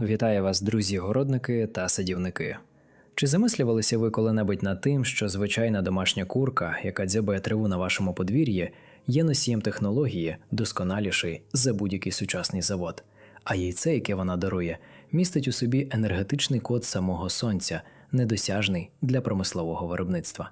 Вітаю вас, друзі-городники та садівники. Чи замислювалися ви коли-небудь над тим, що звичайна домашня курка, яка дзьобає траву на вашому подвір'ї, є носієм технології, досконаліший за будь-який сучасний завод, а яйце, яке вона дарує, містить у собі енергетичний код самого сонця, недосяжний для промислового виробництва.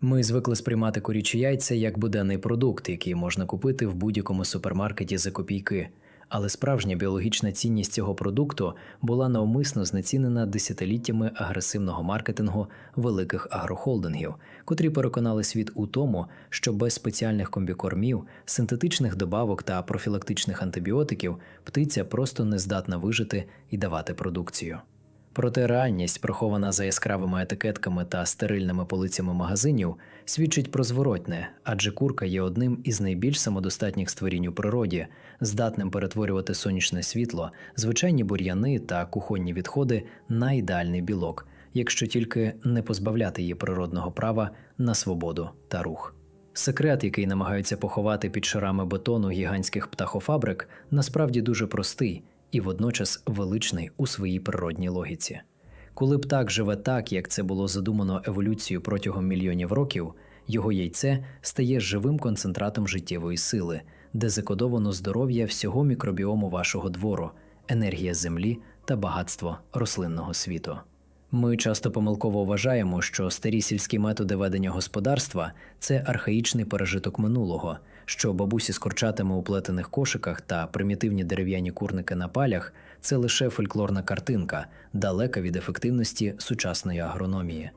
Ми звикли сприймати курячі яйця як буденний продукт, який можна купити в будь-якому супермаркеті за копійки. Але справжня біологічна цінність цього продукту була навмисно знецінена десятиліттями агресивного маркетингу великих агрохолдингів, котрі переконали світ у тому, що без спеціальних комбікормів, синтетичних добавок та профілактичних антибіотиків птиця просто не здатна вижити і давати продукцію. Проте реальність, прихована за яскравими етикетками та стерильними полицями магазинів, свідчить про зворотне, адже курка є одним із найбільш самодостатніх створінь у природі, здатним перетворювати сонячне світло, звичайні бур'яни та кухонні відходи на ідеальний білок, якщо тільки не позбавляти її природного права на свободу та рух. Секрет, який намагаються поховати під шарами бетону гігантських птахофабрик, насправді дуже простий і водночас величний у своїй природній логіці. Коли птах живе так, як це було задумано еволюцією протягом мільйонів років, його яйце стає живим концентратом життєвої сили, де закодовано здоров'я всього мікробіому вашого двору, енергія землі та багатство рослинного світу. Ми часто помилково вважаємо, що старі сільські методи ведення господарства це архаїчний пережиток минулого, що бабусі з корчатами у плетених кошиках та примітивні дерев'яні курники на палях це лише фольклорна картинка, далека від ефективності сучасної агрономії.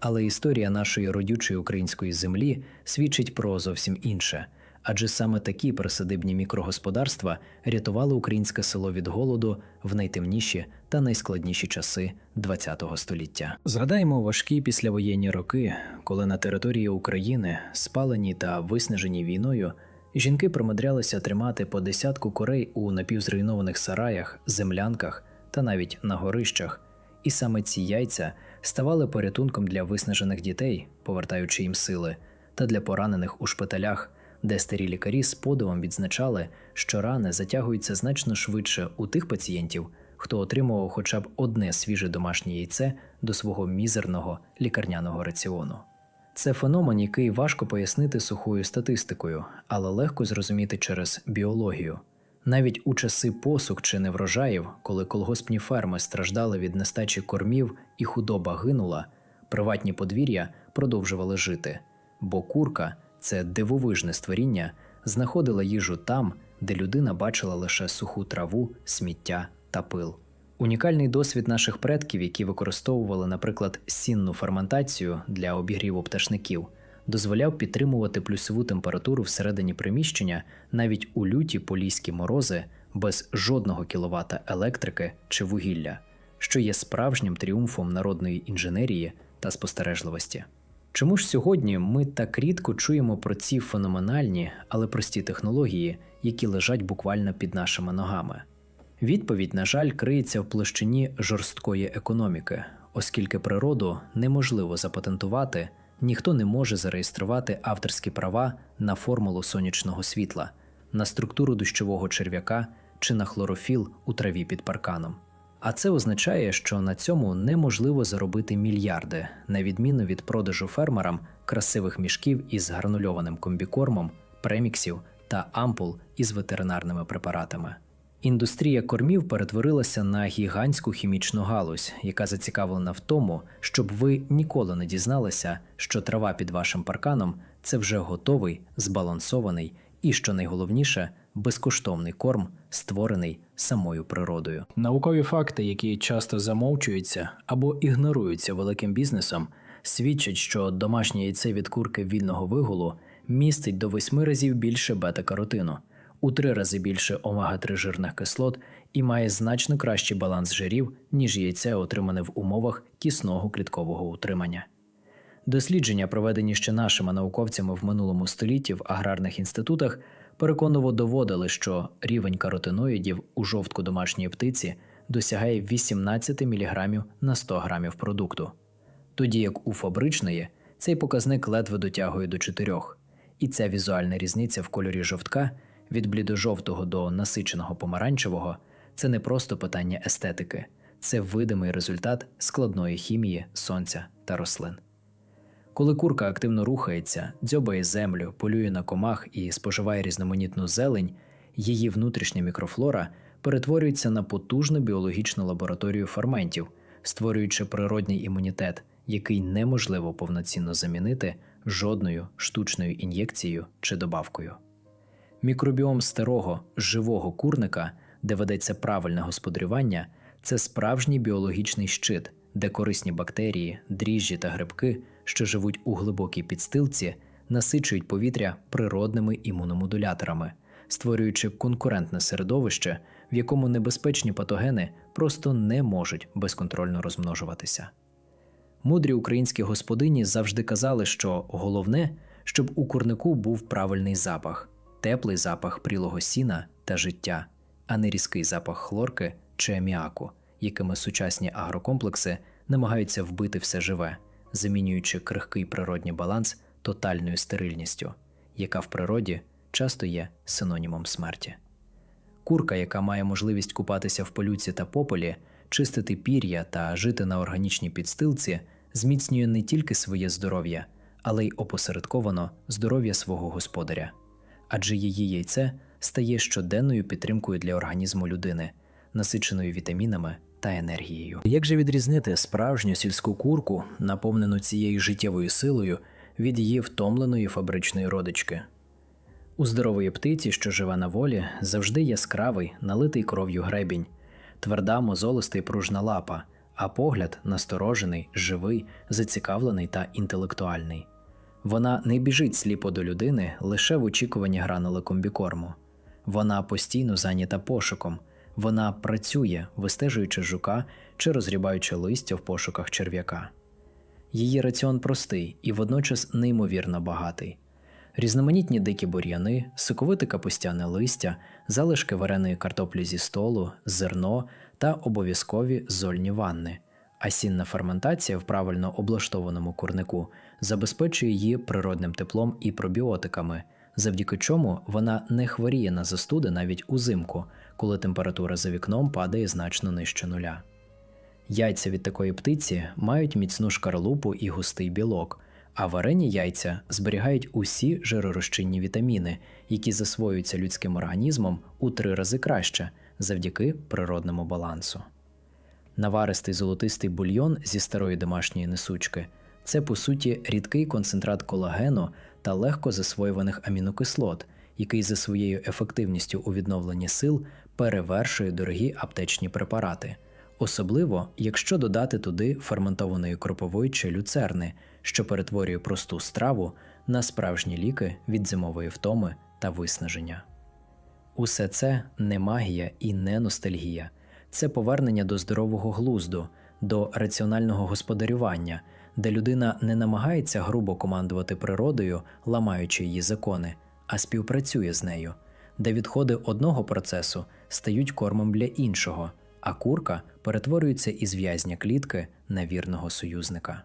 Але історія нашої родючої української землі свідчить про зовсім інше. Адже саме такі присадибні мікрогосподарства рятували українське село від голоду в найтемніші та найскладніші часи ХХ століття. Згадаємо важкі післявоєнні роки, коли на території України, спалені та виснажені війною, жінки примудрялися тримати по десятку курей у напівзруйнованих сараях, землянках та навіть на горищах. І саме ці яйця ставали порятунком для виснажених дітей, повертаючи їм сили, та для поранених у шпиталях, де старі лікарі з подивом відзначали, що рани затягуються значно швидше у тих пацієнтів, хто отримував хоча б одне свіже домашнє яйце до свого мізерного лікарняного раціону. Це феномен, який важко пояснити сухою статистикою, але легко зрозуміти через біологію. Навіть у часи посух чи неврожаїв, коли колгоспні ферми страждали від нестачі кормів і худоба гинула, приватні подвір'я продовжували жити, бо курка це дивовижне створіння, знаходила їжу там, де людина бачила лише суху траву, сміття та пил. Унікальний досвід наших предків, які використовували, наприклад, сінну ферментацію для обігріву пташників, дозволяв підтримувати плюсову температуру всередині приміщення навіть у люті поліські морози без жодного кіловата електрики чи вугілля, що є справжнім тріумфом народної інженерії та спостережливості. Чому ж сьогодні ми так рідко чуємо про ці феноменальні, але прості технології, які лежать буквально під нашими ногами? Відповідь, на жаль, криється в площині жорсткої економіки, оскільки природу неможливо запатентувати, ніхто не може зареєструвати авторські права на формулу сонячного світла, на структуру дощового черв'яка чи на хлорофіл у траві під парканом. А це означає, що на цьому неможливо заробити мільярди, на відміну від продажу фермерам красивих мішків із гранульованим комбікормом, преміксів та ампул із ветеринарними препаратами. Індустрія кормів перетворилася на гігантську хімічну галузь, яка зацікавлена в тому, щоб ви ніколи не дізналися, що трава під вашим парканом це вже готовий, збалансований і, що найголовніше, безкоштовний корм, створений самою природою. Наукові факти, які часто замовчуються або ігноруються великим бізнесом, свідчать, що домашнє яйце від курки вільного вигулу містить до восьми разів більше бета-каротину, у три рази більше омега-3 жирних кислот і має значно кращий баланс жирів, ніж яйце, отримане в умовах тісного кліткового утримання. Дослідження, проведені ще нашими науковцями в минулому столітті в аграрних інститутах, переконливо доводили, що рівень каротиноїдів у жовтку домашньої птиці досягає 18 мг на 100 г продукту, тоді як у фабричної цей показник ледве дотягує до 4. І ця візуальна різниця в кольорі жовтка від блідожовтого до насиченого помаранчевого це не просто питання естетики, це видимий результат складної хімії сонця та рослин. Коли курка активно рухається, дзьобає землю, полює на комах і споживає різноманітну зелень, її внутрішня мікрофлора перетворюється на потужну біологічну лабораторію ферментів, створюючи природний імунітет, який неможливо повноцінно замінити жодною штучною ін'єкцією чи добавкою. Мікробіом старого живого курника, де ведеться правильне господарювання, це справжній біологічний щит, де корисні бактерії, дріжджі та грибки, що живуть у глибокій підстилці, насичують повітря природними імуномодуляторами, створюючи конкурентне середовище, в якому небезпечні патогени просто не можуть безконтрольно розмножуватися. Мудрі українські господині завжди казали, що головне, щоб у курнику був правильний запах, теплий запах прілого сіна та життя, а не різкий запах хлорки чи аміаку, якими сучасні агрокомплекси намагаються вбити все живе, замінюючи крихкий природній баланс тотальною стерильністю, яка в природі часто є синонімом смерті. Курка, яка має можливість купатися в полюці та пополі, чистити пір'я та жити на органічній підстилці, зміцнює не тільки своє здоров'я, але й опосередковано здоров'я свого господаря. Адже її яйце стає щоденною підтримкою для організму людини, насиченою вітамінами та енергією. Як же відрізнити справжню сільську курку, наповнену цією життєвою силою, від її втомленої фабричної родички? У здорової птиці, що живе на волі, завжди яскравий, налитий кров'ю гребінь, тверда мозолиста й пружна лапа, а погляд насторожений, живий, зацікавлений та інтелектуальний. Вона не біжить сліпо до людини лише в очікуванні гранули комбікорму. Вона постійно зайнята пошуком, вона працює, вистежуючи жука чи розрібаючи листя в пошуках черв'яка. Її раціон простий і водночас неймовірно багатий. Різноманітні дикі бур'яни, соковите капустяне листя, залишки вареної картоплі зі столу, зерно та обов'язкові зольні ванни. А сінна ферментація в правильно облаштованому курнику забезпечує її природним теплом і пробіотиками, завдяки чому вона не хворіє на застуди навіть узимку, коли температура за вікном падає значно нижче нуля. Яйця від такої птиці мають міцну шкарлупу і густий білок, а варені яйця зберігають усі жиророзчинні вітаміни, які засвоюються людським організмом у три рази краще завдяки природному балансу. Наваристий золотистий бульйон зі старої домашньої несучки це по суті рідкий концентрат колагену та легко засвоюваних амінокислот, який за своєю ефективністю у відновленні сил перевершує дорогі аптечні препарати, особливо якщо додати туди ферментованої кропової чи люцерни, що перетворює просту страву на справжні ліки від зимової втоми та виснаження. Усе це не магія і не ностальгія, це повернення до здорового глузду, до раціонального господарювання, де людина не намагається грубо командувати природою, ламаючи її закони, а співпрацює з нею, де відходи одного процесу стають кормом для іншого, а курка перетворюється із в'язня клітки на вірного союзника.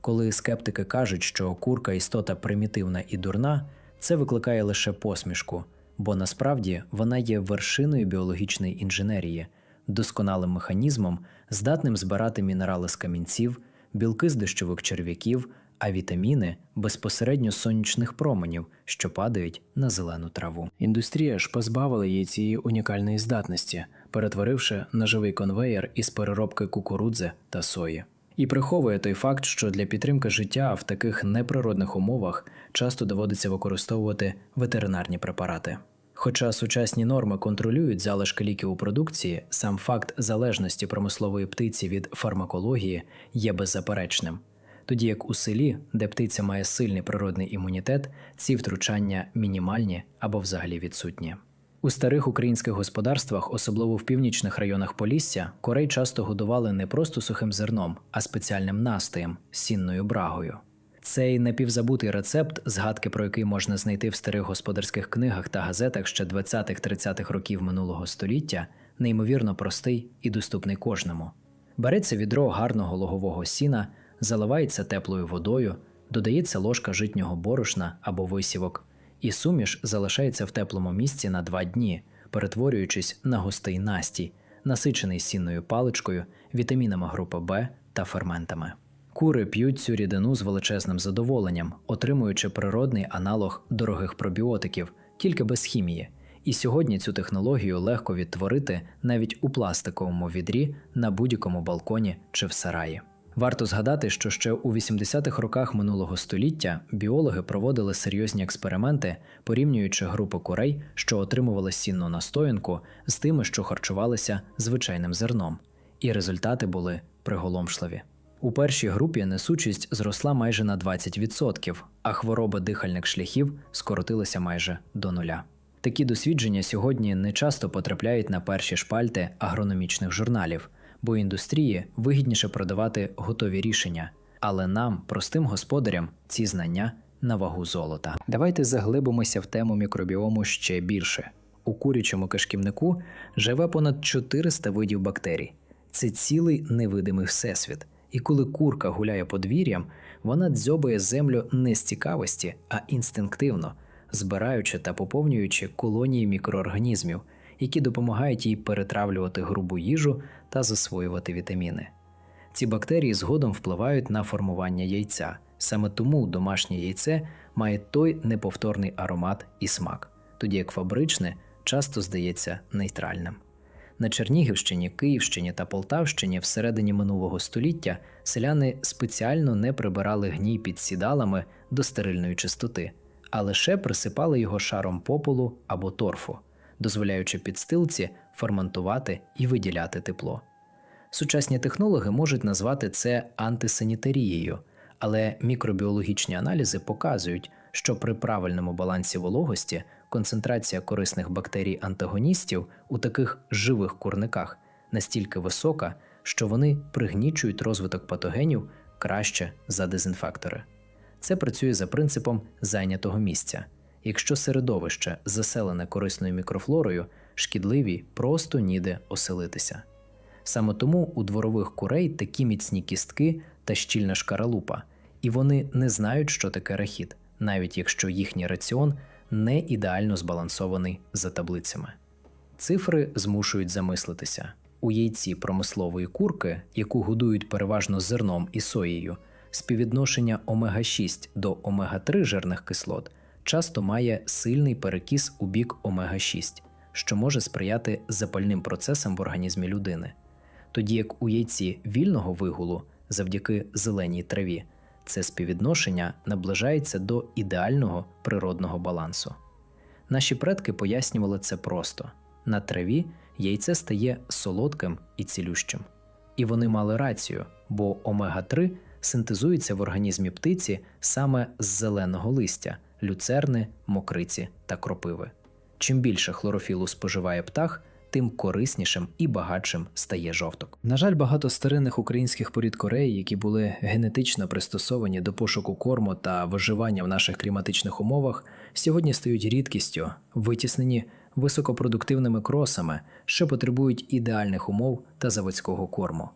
Коли скептики кажуть, що курка істота примітивна і дурна, це викликає лише посмішку, бо насправді вона є вершиною біологічної інженерії, досконалим механізмом, здатним збирати мінерали з камінців, білки з дощових черв'яків, а вітаміни безпосередньо сонячних променів, що падають на зелену траву. Індустрія ж позбавила її цієї унікальної здатності, перетворивши на живий конвеєр із переробки кукурудзи та сої. І приховує той факт, що для підтримки життя в таких неприродних умовах часто доводиться використовувати ветеринарні препарати. Хоча сучасні норми контролюють залишки ліків у продукції, сам факт залежності промислової птиці від фармакології є беззаперечним. Тоді як у селі, де птиця має сильний природний імунітет, ці втручання мінімальні або взагалі відсутні. У старих українських господарствах, особливо в північних районах Полісся, корей часто годували не просто сухим зерном, а спеціальним настоєм сінною брагою. Цей напівзабутий рецепт, згадки про який можна знайти в старих господарських книгах та газетах ще 20-30-х років минулого століття, неймовірно простий і доступний кожному. Береться відро гарного логового сіна, заливається теплою водою, додається ложка житнього борошна або висівок, і суміш залишається в теплому місці на два дні, перетворюючись на густий настій, насичений сінною паличкою, вітамінами групи Б та ферментами. Кури п'ють цю рідину з величезним задоволенням, отримуючи природний аналог дорогих пробіотиків, тільки без хімії. І сьогодні цю технологію легко відтворити навіть у пластиковому відрі на будь-якому балконі чи в сараї. Варто згадати, що ще у 80-х роках минулого століття біологи проводили серйозні експерименти, порівнюючи групи курей, що отримували сінну настоянку, з тими, що харчувалися звичайним зерном, і результати були приголомшливі. У першій групі несучість зросла майже на 20%, а хвороби дихальних шляхів скоротилися майже до нуля. Такі дослідження сьогодні не часто потрапляють на перші шпальти агрономічних журналів, бо індустрії вигідніше продавати готові рішення. Але нам, простим господарям, ці знання на вагу золота. Давайте заглибимося в тему мікробіому ще більше. У курячому кишківнику живе понад 400 видів бактерій. Це цілий невидимий всесвіт. І коли курка гуляє подвір'ям, вона дзьобає землю не з цікавості, а інстинктивно, збираючи та поповнюючи колонії мікроорганізмів, які допомагають їй перетравлювати грубу їжу та засвоювати вітаміни. Ці бактерії згодом впливають на формування яйця. Саме тому домашнє яйце має той неповторний аромат і смак, тоді як фабричне часто здається нейтральним. На Чернігівщині, Київщині та Полтавщині всередині минулого століття селяни спеціально не прибирали гній під сідалами до стерильної чистоти, а лише присипали його шаром попелу або торфу, дозволяючи підстилці ферментувати і виділяти тепло. Сучасні технологи можуть назвати це антисанітарією, але мікробіологічні аналізи показують, що при правильному балансі вологості концентрація корисних бактерій-антагоністів у таких живих курниках настільки висока, що вони пригнічують розвиток патогенів краще за дезінфектори. Це працює за принципом зайнятого місця. Якщо середовище заселене корисною мікрофлорою, шкідливі просто ніде оселитися. Саме тому у дворових курей такі міцні кістки та щільна шкаралупа, і вони не знають, що таке рахіт, навіть якщо їхній раціон не ідеально збалансований за таблицями. Цифри змушують замислитися. У яйці промислової курки, яку годують переважно зерном і соєю, співвідношення омега-6 до омега-3 жирних кислот часто має сильний перекіс у бік омега-6, що може сприяти запальним процесам в організмі людини. Тоді як у яйці вільного вигулу завдяки зеленій траві це співвідношення наближається до ідеального природного балансу. Наші предки пояснювали це просто: на траві яйце стає солодким і цілющим. І вони мали рацію, бо омега-3 синтезується в організмі птиці саме з зеленого листя, люцерни, мокриці та кропиви. Чим більше хлорофілу споживає птах, тим кориснішим і багатшим стає жовток. На жаль, багато старинних українських порід Кореї, які були генетично пристосовані до пошуку корму та виживання в наших кліматичних умовах, сьогодні стають рідкістю, витіснені високопродуктивними кросами, що потребують ідеальних умов та заводського корму.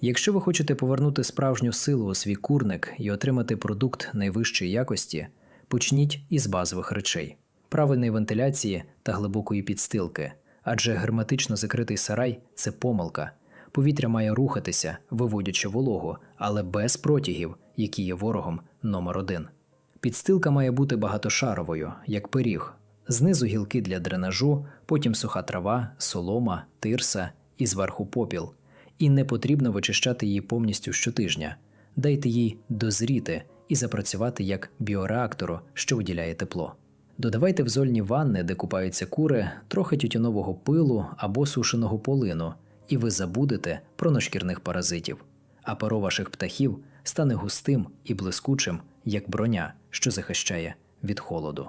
Якщо ви хочете повернути справжню силу у свій курник і отримати продукт найвищої якості, почніть із базових речей: правильної вентиляції та глибокої підстилки адже герметично закритий сарай це помилка. Повітря має рухатися, виводячи вологу, але без протягів, які є ворогом номер один. Підстилка має бути багатошаровою, як пиріг. Знизу гілки для дренажу, потім суха трава, солома, тирса і зверху попіл. І не потрібно вичищати її повністю щотижня. Дайте їй дозріти і запрацювати як біореактору, що виділяє тепло. Додавайте в зольні ванни, де купаються кури, трохи тютюнового пилу або сушеного полину, і ви забудете про ношкірних паразитів. А перо ваших птахів стане густим і блискучим, як броня, що захищає від холоду.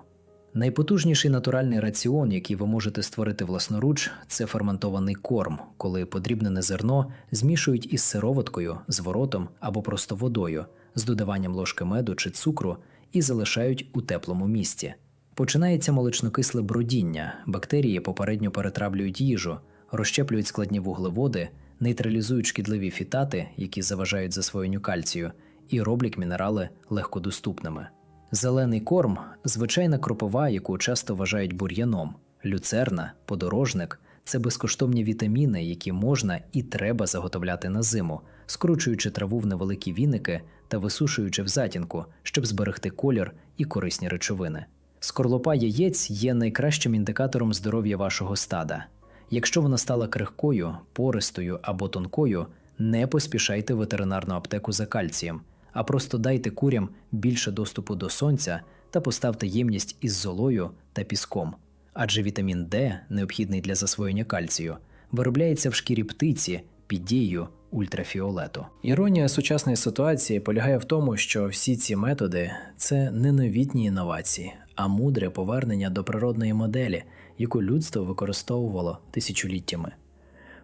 Найпотужніший натуральний раціон, який ви можете створити власноруч, це ферментований корм, коли подрібнене зерно змішують із сироваткою, зворотом або просто водою, з додаванням ложки меду чи цукру і залишають у теплому місці. Починається молочнокисле бродіння, бактерії попередньо перетравлюють їжу, розщеплюють складні вуглеводи, нейтралізують шкідливі фітати, які заважають засвоєнню кальцію, і роблять мінерали легкодоступними. Зелений корм звичайна кропова, яку часто вважають бур'яном, Люцерна, подорожник це безкоштовні вітаміни, які можна і треба заготовляти на зиму, скручуючи траву в невеликі віники та висушуючи в затінку, щоб зберегти колір і корисні речовини. Скорлупа яєць є найкращим індикатором здоров'я вашого стада. Якщо вона стала крихкою, пористою або тонкою, не поспішайте ветеринарну аптеку за кальцієм, а просто дайте курям більше доступу до сонця та поставте ємність із золою та піском. Адже вітамін Д, необхідний для засвоєння кальцію, виробляється в шкірі птиці під дією ультрафіолету. Іронія сучасної ситуації полягає в тому, що всі ці методи це не новітні інновації, а мудре повернення до природної моделі, яку людство використовувало тисячоліттями.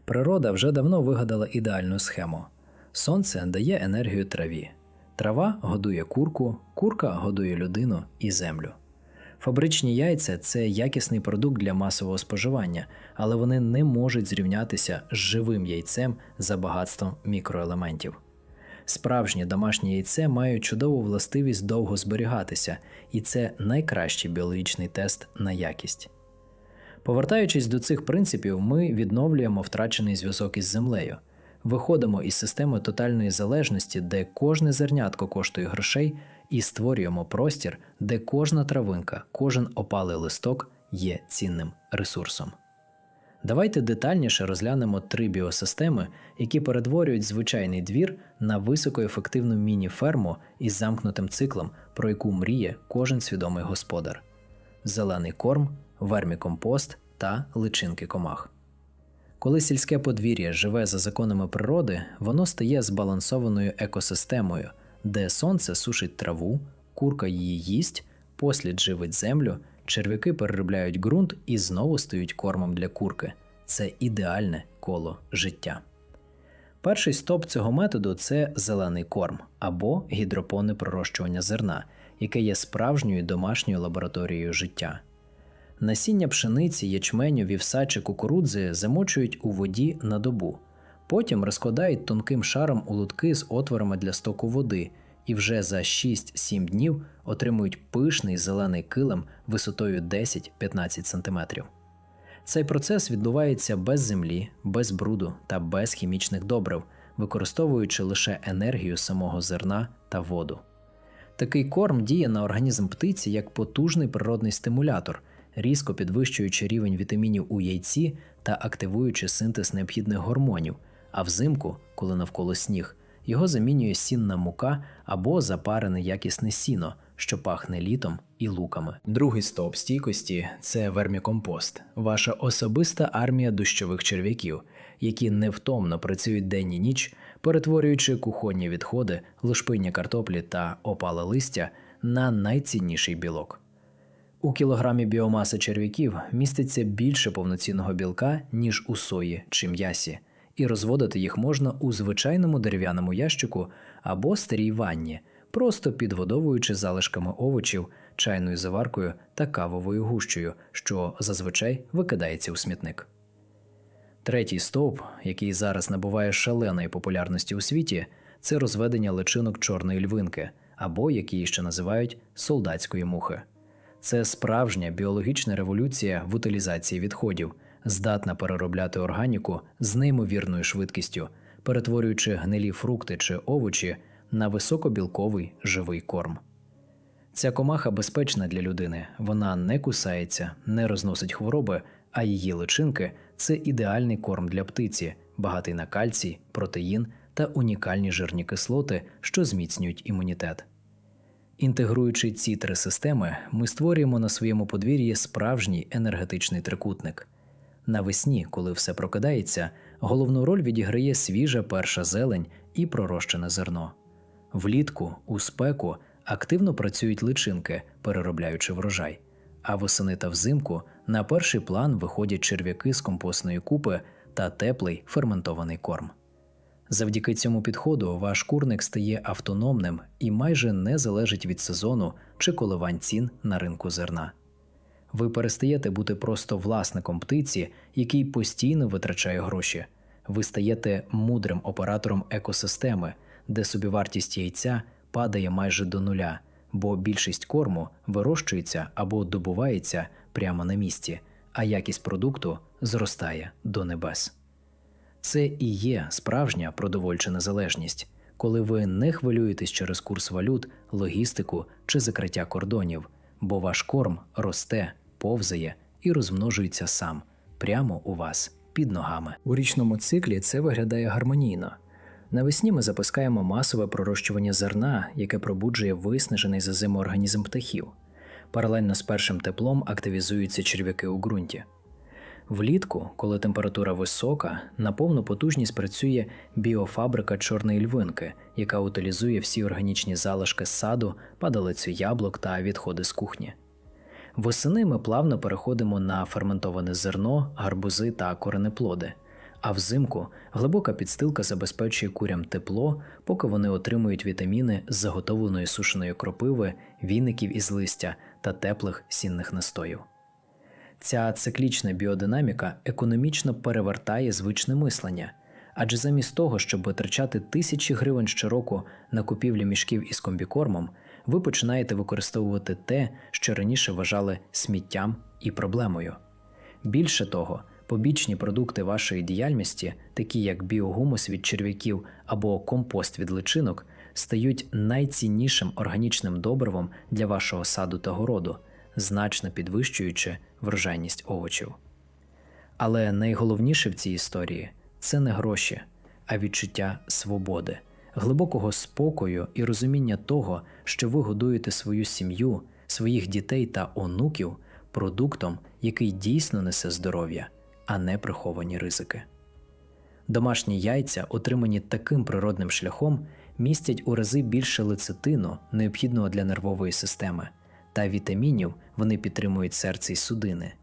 Природа вже давно вигадала ідеальну схему: сонце дає енергію траві, трава годує курку, курка годує людину і землю. Фабричні яйця це якісний продукт для масового споживання, але вони не можуть зрівнятися з живим яйцем за багатством мікроелементів. Справжнє домашнє яйце має чудову властивість довго зберігатися, і це найкращий біологічний тест на якість. Повертаючись до цих принципів, ми відновлюємо втрачений зв'язок із землею, виходимо із системи тотальної залежності, де кожне зернятко коштує грошей, і створюємо простір, де кожна травинка, кожен опалий листок є цінним ресурсом. Давайте детальніше розглянемо три біосистеми, які перетворюють звичайний двір на високоефективну міні-ферму із замкнутим циклом, про яку мріє кожен свідомий господар: зелений корм, вермікомпост та личинки комах. Коли сільське подвір'я живе за законами природи, воно стає збалансованою екосистемою, де сонце сушить траву, курка її їсть, послід живить землю, черв'яки переробляють ґрунт і знову стають кормом для курки. Це ідеальне коло життя. Перший стоп цього методу це зелений корм або гідропонне пророщування зерна, яке є справжньою домашньою лабораторією життя. Насіння пшениці, ячменю, вівса чи кукурудзи замочують у воді на добу, потім розкладають тонким шаром у лутки з отворами для стоку води і вже за 6-7 днів отримують пишний зелений килим висотою 10-15 см. Цей процес відбувається без землі, без бруду та без хімічних добрив, використовуючи лише енергію самого зерна та воду. Такий корм діє на організм птиці як потужний природний стимулятор, різко підвищуючи рівень вітамінів у яйці та активуючи синтез необхідних гормонів, а взимку, коли навколо сніг, його замінює сінна мука або запарене якісне сіно, що пахне літом і луками. Другий стоп стійкості це вермікомпост, ваша особиста армія дощових черв'яків, які невтомно працюють день і ніч, перетворюючи кухонні відходи, лушпиння картоплі та опале листя на найцінніший білок. У кілограмі біомаси черв'яків міститься більше повноцінного білка, ніж у сої чи м'ясі, і розводити їх можна у звичайному дерев'яному ящику або старій ванні, просто підгодовуючи залишками овочів, чайною заваркою та кавовою гущею, що зазвичай викидається у смітник. Третій стовп, який зараз набуває шаленої популярності у світі, це розведення личинок чорної львинки, або як її ще називають солдатської мухи. Це справжня біологічна революція в утилізації відходів, здатна переробляти органіку з неймовірною швидкістю, перетворюючи гнилі фрукти чи овочі на високобілковий живий корм. Ця комаха безпечна для людини, вона не кусається, не розносить хвороби, а її личинки це ідеальний корм для птиці, багатий на кальцій, протеїн та унікальні жирні кислоти, що зміцнюють імунітет. Інтегруючи ці три системи, ми створюємо на своєму подвір'ї справжній енергетичний трикутник. Навесні, коли все прокидається, головну роль відіграє свіжа перша зелень і пророщене зерно. Влітку, у спеку, активно працюють личинки, переробляючи врожай, а восени та взимку на перший план виходять черв'яки з компостної купи та теплий ферментований корм. Завдяки цьому підходу ваш курник стає автономним і майже не залежить від сезону чи коливань цін на ринку зерна. Ви перестаєте бути просто власником птиці, який постійно витрачає гроші. Ви стаєте мудрим оператором екосистеми, де собівартість яйця падає майже до нуля, бо більшість корму вирощується або добувається прямо на місці, а якість продукту зростає до небес. Це і є справжня продовольча незалежність, коли ви не хвилюєтесь через курс валют, логістику чи закриття кордонів, бо ваш корм росте, повзає і розмножується сам прямо у вас під ногами. У річному циклі це виглядає гармонійно. Навесні ми запускаємо масове пророщування зерна, яке пробуджує виснажений за зиму організм птахів. Паралельно з першим теплом активізуються черв'яки у ґрунті. Влітку, коли температура висока, на повну потужність працює біофабрика чорної львинки, яка утилізує всі органічні залишки саду, падалицю яблук та відходи з кухні. Восени ми плавно переходимо на ферментоване зерно, гарбузи та коренеплоди. А взимку глибока підстилка забезпечує курям тепло, поки вони отримують вітаміни з заготовленої сушеної кропиви, віників із листя та теплих сінних настоїв. Ця циклічна біодинаміка економічно перевертає звичне мислення, адже замість того, щоб витрачати тисячі гривень щороку на купівлю мішків із комбікормом, ви починаєте використовувати те, що раніше вважали сміттям і проблемою. Більше того, побічні продукти вашої діяльності, такі як біогумус від черв'яків або компост від личинок, стають найціннішим органічним добривом для вашого саду та городу, значно підвищуючи врожайність овочів. Але найголовніше в цій історії це не гроші, а відчуття свободи, глибокого спокою і розуміння того, що ви годуєте свою сім'ю, своїх дітей та онуків продуктом, який дійсно несе здоров'я, а не приховані ризики. Домашні яйця, отримані таким природним шляхом, містять у рази більше лецитину, необхідного для нервової системи, та вітамінів вони підтримують серце й судини.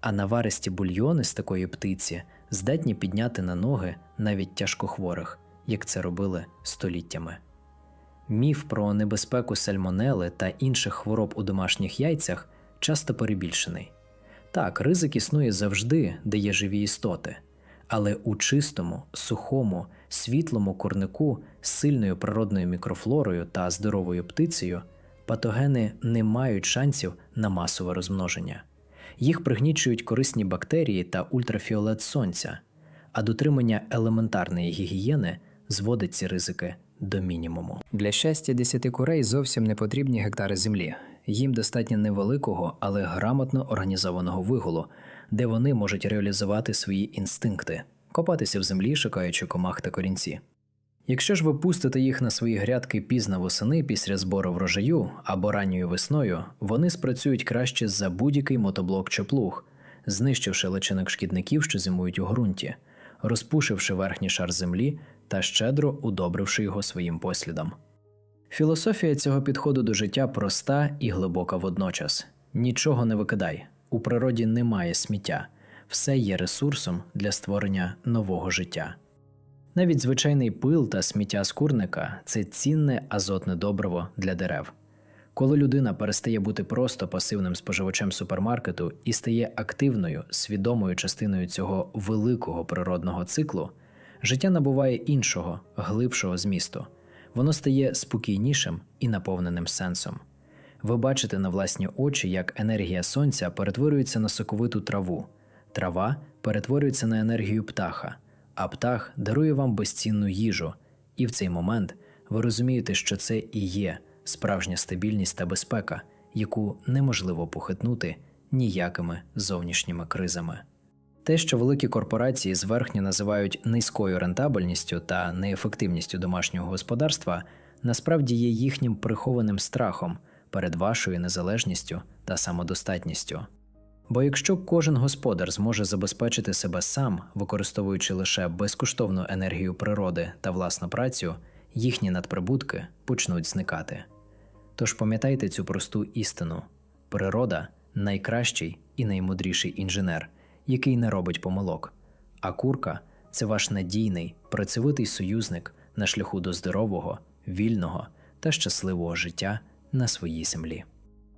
А наваристі бульйони з такої птиці здатні підняти на ноги навіть тяжкохворих, як це робили століттями. Міф про небезпеку сальмонели та інших хвороб у домашніх яйцях часто перебільшений. Так, ризик існує завжди, де є живі істоти, але у чистому, сухому, світлому курнику з сильною природною мікрофлорою та здоровою птицею патогени не мають шансів на масове розмноження. Їх пригнічують корисні бактерії та ультрафіолет сонця, а дотримання елементарної гігієни зводить ці ризики до мінімуму. Для щастя десяти курей зовсім не потрібні гектари землі. Їм достатньо невеликого, але грамотно організованого вигулу, де вони можуть реалізувати свої інстинкти, копатися в землі, шукаючи комах та корінці. Якщо ж ви пустите їх на свої грядки пізно восени після збору врожаю або ранньою весною, вони спрацюють краще за будь-який мотоблок чи плуг, знищивши личинок шкідників, що зимують у ґрунті, розпушивши верхній шар землі та щедро удобривши його своїм послідом. Філософія цього підходу до життя проста і глибока водночас: нічого не викидай, у природі немає сміття, все є ресурсом для створення нового життя. Навіть звичайний пил та сміття з курника це цінне азотне добриво для дерев. Коли людина перестає бути просто пасивним споживачем супермаркету і стає активною, свідомою частиною цього великого природного циклу, життя набуває іншого, глибшого змісту. Воно стає спокійнішим і наповненим сенсом. Ви бачите на власні очі, як енергія сонця перетворюється на соковиту траву, трава перетворюється на енергію птаха, а птах дарує вам безцінну їжу, і в цей момент ви розумієте, що це і є справжня стабільність та безпека, яку неможливо похитнути ніякими зовнішніми кризами. Те, що великі корпорації зверхньо називають низькою рентабельністю та неефективністю домашнього господарства, насправді є їхнім прихованим страхом перед вашою незалежністю та самодостатністю. Бо якщо кожен господар зможе забезпечити себе сам, використовуючи лише безкоштовну енергію природи та власну працю, їхні надприбутки почнуть зникати. Тож пам'ятайте цю просту істину: природа найкращий і наймудріший інженер, який не робить помилок, а курка це ваш надійний, працьовитий союзник на шляху до здорового, вільного та щасливого життя на своїй землі.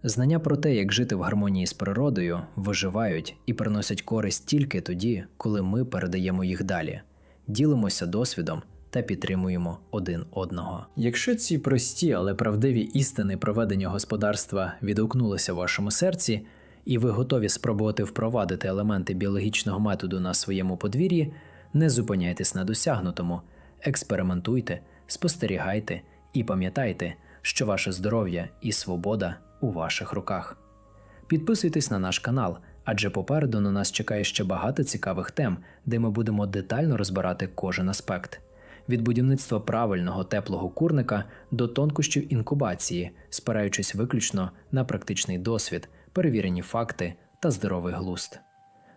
Знання про те, як жити в гармонії з природою, виживають і приносять користь тільки тоді, коли ми передаємо їх далі, ділимося досвідом та підтримуємо один одного. Якщо ці прості, але правдиві істини проведення господарства відгукнулися в вашому серці, і ви готові спробувати впровадити елементи біологічного методу на своєму подвір'ї, не зупиняйтесь на досягнутому, експериментуйте, спостерігайте і пам'ятайте, що ваше здоров'я і свобода у ваших руках. Підписуйтесь на наш канал, адже попереду на нас чекає ще багато цікавих тем, де ми будемо детально розбирати кожен аспект. Від будівництва правильного теплого курника до тонкощів інкубації, спираючись виключно на практичний досвід, перевірені факти та здоровий глуст.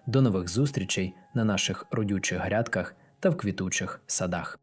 До нових зустрічей на наших родючих грядках та в квітучих садах.